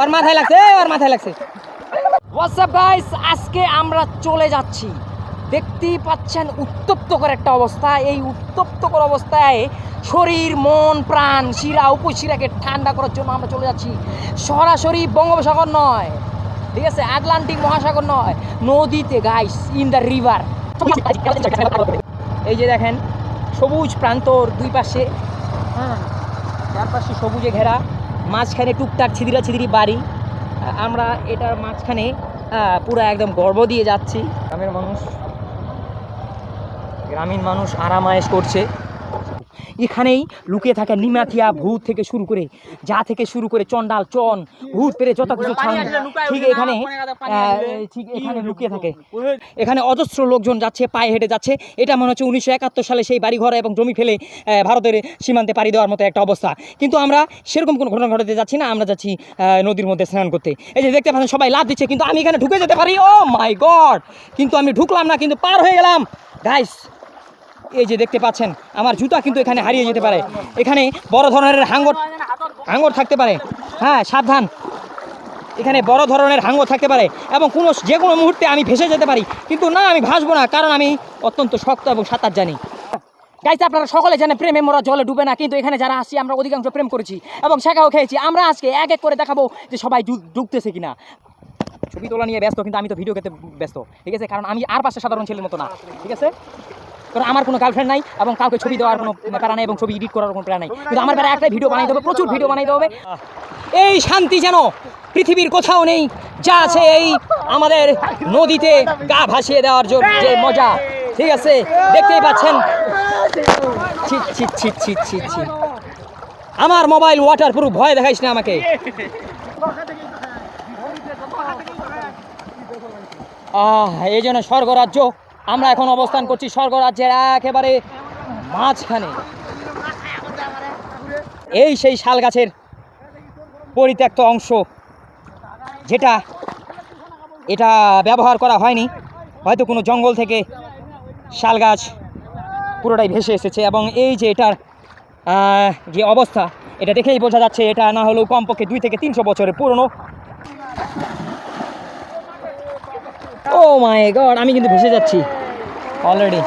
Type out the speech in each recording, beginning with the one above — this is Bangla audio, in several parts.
ওর মাথায় লাগছে ওর মাথায় লাগছে। হোয়াটসঅ্যাপ গাইস আজকে আমরা চলে যাচ্ছি। দেখতেই পাচ্ছেন উত্তপ্তকর একটা অবস্থা। এই উত্তপ্তকর অবস্থায় শরীর, মন, প্রাণ, শিরা, উপশিরাকে ঠান্ডা করার জন্য আমরা চলে যাচ্ছি। সরাসরি বঙ্গোপসাগর নয়। ঠিক আছে? আটলান্টিক মহাসাগর নয়। নদীতে গাইস ইন দ্য রিভার এই যে দেখেন, সবুজ প্রান্তর দুই পাশে। হ্যাঁ। চারপাশে সবুজে ঘেরা, মাঝখানে টুকটাক ছিদিরা ছিদিরি বাড়ি। আমরা এটার মাঝখানে পুরো একদম গর্ব দিয়ে যাচ্ছি। গ্রামের মানুষ, গ্রামীণ মানুষ আরামায়েশ করছে। এখানেই লুকিয়ে থাকে নিমাথিয়া ভূত থেকে শুরু করে যা থেকে শুরু করে চন্ডাল চন ভূত পেরে যত কিছু ঠিক এখানে ঠিক এখানে লুকিয়ে থাকে। এখানে অজস্র লোকজন যাচ্ছে পায়ে হেঁটে যাচ্ছে। এটা মনে হচ্ছে উনিশশো একাত্তর সালে সেই বাড়িঘর এবং জমি ফেলে ভারতের সীমান্তে পাড়ি দেওয়ার মতো একটা অবস্থা। কিন্তু আমরা সেরকম কোনো ঘটনা ঘটাতে যাচ্ছি না আমরা যাচ্ছি নদীর মধ্যে স্নান করতে। এই যে দেখতে পাচ্ছেন সবাই লাভ দিচ্ছে কিন্তু আমি এখানে ঢুকে যেতে পারি? ও মাই গড কিন্তু আমি ঢুকলাম না কিন্তু পার হয়ে গেলাম। গাইস এই যে দেখতে পাচ্ছেন, আমার জুতা কিন্তু এখানে হারিয়ে যেতে পারে। এখানে বড় ধরনের হাঙ্গর হাঙ্গর থাকতে পারে। হ্যাঁ সাবধান। এখানে বড় ধরনের হাঙ্গর থাকতে পারে এবং কোনো যে কোনো মুহূর্তে আমি ভেসে যেতে পারি। কিন্তু না, আমি ভাসবো না, কারণ আমি অত্যন্ত শক্ত এবং সাঁতার জানি। গাইতে আপনারা সকলে জানেন, প্রেমে মোরা জলে ডুবে না, কিন্তু এখানে যারা আসছি, আমরা অধিকাংশ প্রেম করেছি এবং শেখাও খেয়েছি। আমরা আজকে এক এক করে দেখাবো যে সবাই ডুবতেছে কিনা। ছবি তোলা নিয়ে ব্যস্ত, কিন্তু আমি তো ভিডিও খেতে ব্যস্ত, ঠিক আছে? কারণ আমি আর পাশে সাধারণ ছেলের মতো না, ঠিক আছে? কারণ আমার কোনো গার্লফ্রেন্ড নাই এবং কাউকে ছবি দেওয়ার কোনো প্যারা নাই এবং ছবি এডিট করার কোনো প্যারা নাই। কিন্তু আমার প্যারা একটাই ভিডিও বানাইতে হবে, প্রচুর ভিডিও বানাইতে হবে। এই শান্তি যেন পৃথিবীর কোথাও নেই, যা আছে এই আমাদের নদীতে গা ভাসিয়ে দেওয়ার জন্য, যে মজা। ঠিক আছে? দেখতেই পাচ্ছেন? ছি আমার মোবাইল ওয়াটার প্রুফ ভয় দেখাইস না আমাকে। আহ, এই জন্য স্বর্গরাজ্য আমরা এখন অবস্থান করছি স্বর্গরাজ্যের একেবারে মাঝখানে। এই সেই শাল গাছের পরিত্যক্ত অংশ, যেটা, এটা ব্যবহার করা হয়নি। হয়তো কোনো জঙ্গল থেকে শাল গাছ পুরোটাই ভেসে এসেছে এবং এই যে এটার যে অবস্থা, এটা দেখেই বোঝা যাচ্ছে এটা না হলেও কমপক্ষে দুই থেকে তিনশো বছরের পুরনো। ও মাই গড আমি কিন্তু ভেসে যাচ্ছি। অলরেডি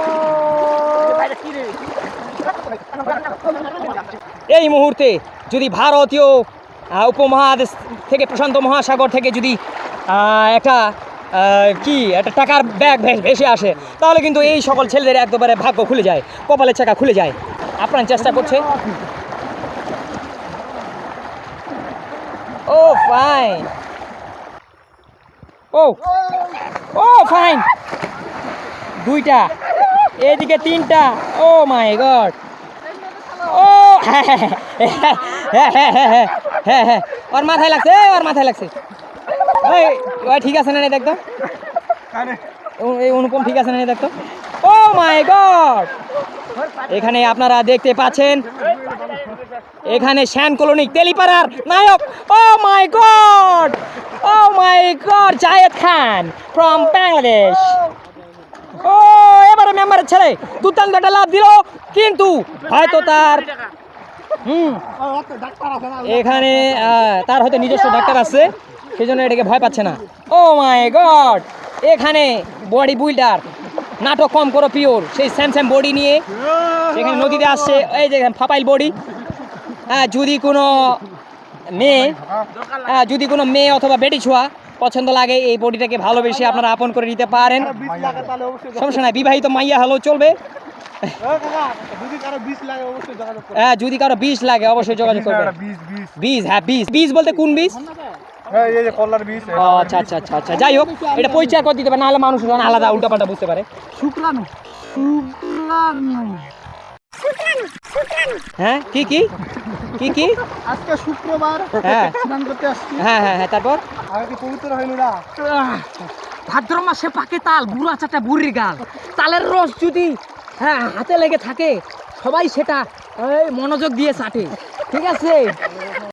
এই মুহূর্তে যদি ভারতীয় উপমহাদেশ থেকে প্রশান্ত মহাসাগর থেকে যদি একটা কি, একটা টাকার ব্যাগ ভেসে আসে, তাহলে কিন্তু এই সকল ছেলেদের একবারে ভাগ্য খুলে যায়, কপালের চাকা খুলে যায়। আপনার চেষ্টা করছে। ও ফাইন ও ফাইন দুইটা এদিকে তিনটা ও মাই গড ও হ্যাঁ হ্যাঁ ওর মাথায় লাগছে ওর মাথায় লাগছে ওই ওই ঠিক আছে না দেখতো এই অনুপম ঠিক আছে না দেখতো ও মাই গড এখানে আপনারা দেখতে পাচ্ছেন এখানে শ্যান কলোনিক তেলিপাড়ার নায়ক ও my god oh my god Zayed Khan from Bangladesh এবারে মেম্বারের ছেলে দুর্দান্ত একটা লাভ দিল, কিন্তু হয়তো তার এখানে তার হয়তো নিজস্ব ডাক্তার আছে সেই জন্য এটাকে ভয় পাচ্ছে না। Oh my god! এখানে বডি বিল্ডার, নাটক কম করো পিওর, সেই স্যাম স্যাম বডি নিয়ে সেখানে নদীতে আসছে, এই যে ফাপাইল বডি। হ্যাঁ যদি কোনো মেয়ে যদি কোনো মেয়ে অথবা বেটি ছোঁয়া পছন্দ লাগে এই বডিটাকে ভালোবেসে আপনারা আপন করে নিতে পারেন। সমস্যা নাই বিবাহিত মাইয়া হলেও চলবে। হ্যাঁ যদি কারও বিষ লাগে অবশ্যই যোগাযোগ করবেন। বীজ হ্যাঁ বীজ বীজ বলতে কোন বীজ ও আচ্ছা আচ্ছা আচ্ছা আচ্ছা। যাই হোক এটা পরিচয় করে দিতে পারে নাহলে মানুষ আলাদা উল্টাপাল্টা বুঝতে পারে। শুক্রাণু। হ্যাঁ কি কি? কি কি? আজকে শুক্রবার। হ্যাঁ। হ্যাঁ হ্যাঁ হ্যাঁ তারপর? ভাদ্র মাসে পাকে তাল, বুড়া চাটা বুড়ির গাল। তালের রস যদি হ্যাঁ হাতে লেগে থাকে, সবাই সেটা মনোযোগ দিয়ে চাটে। ঠিক আছে?